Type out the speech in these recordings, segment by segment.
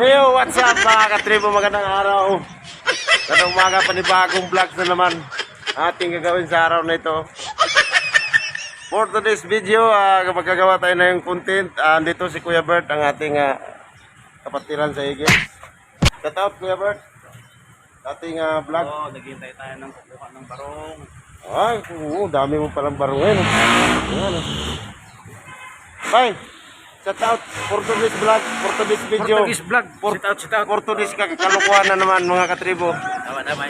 Yo, what's up mga katribo? Magandang araw. Katong umaga panibagong vlogs na naman ating gagawin sa araw na ito. For today's video, uh, magkagawa tayo na yung content. Ah, andito si Kuya Bert, ang ating ah, kapatiran sa Igit. Shout out Kuya Bert. Ating ah, vlog. Oo, naghihintay tayo ng kukuha ng barong. Ay, oo, dami mo palang barungan. Ayan. oh. Bye. Shout out for today's vlog, for today's video. Portuguese vlog. Por- Sit out, sit out. Portuguese kakalukuhan na naman mga katribo. Tama, tama.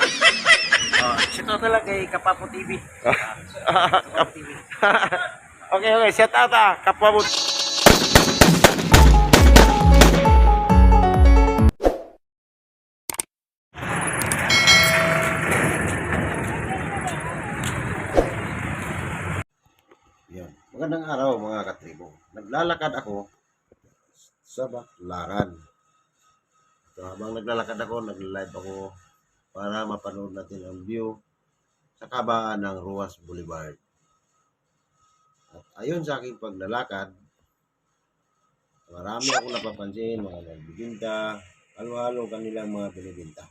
Oh, sit out na lang kay Kapapo TV. Kapapo TV. okay, okay. Shout out ah. Kapwa mo. Magandang araw mga katribo. Naglalakad ako sa Baklaran. So, habang naglalakad ako, nag-live ako para mapanood natin ang view sa kabaan ng Ruas Boulevard. At ayon sa aking paglalakad, marami akong napapansin, mga nagbibinta, halo-halo kanilang mga binibinta.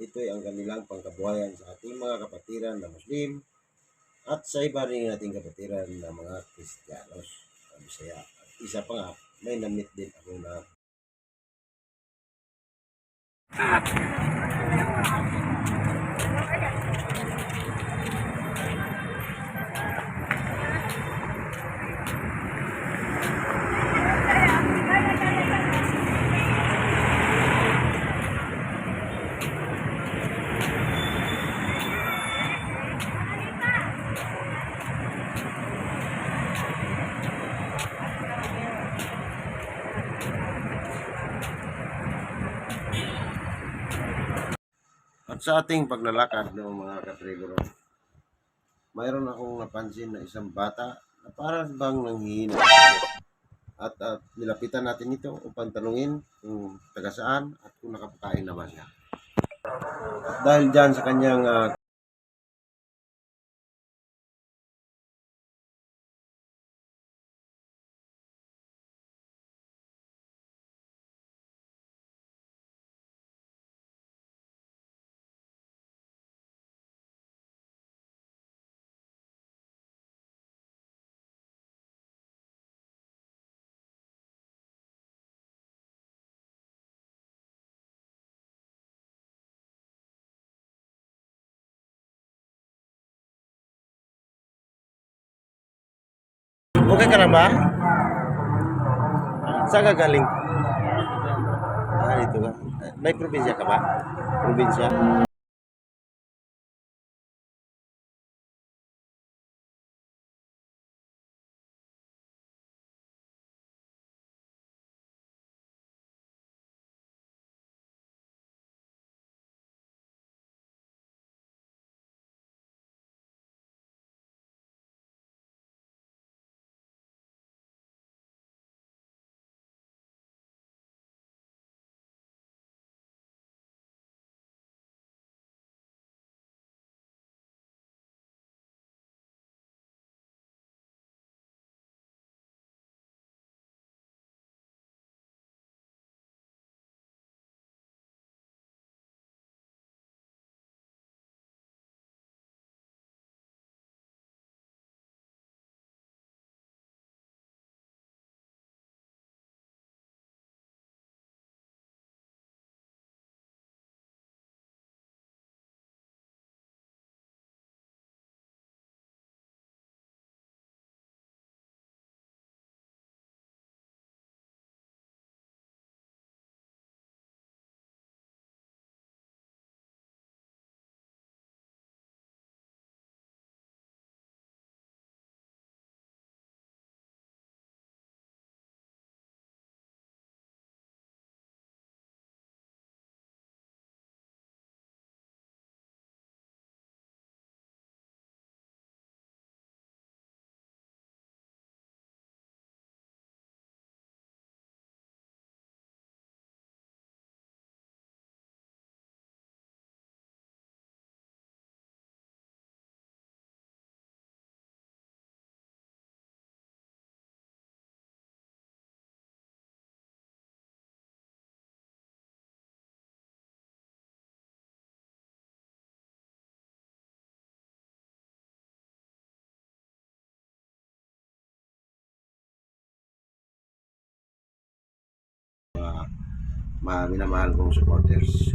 Ito ay ang kanilang pangkabuhayan sa ating mga kapatiran na Muslim at sa iba rin ating kapatiran na mga Kristiyanos. Ang Bisaya. At isa pa nga, may namit din ako na sa ating paglalakad ng mga katrigoro, mayroon akong napansin na isang bata na parang bang nanghihina. At, at nilapitan natin ito upang tanungin kung taga saan at kung nakapakain na ba siya. Dahil dyan sa kanyang ah, Okay ka lang ba? Saan ka galing? Ah, dito ka. May probinsya ka ba? Probinsya? Mga minamahal kong supporters.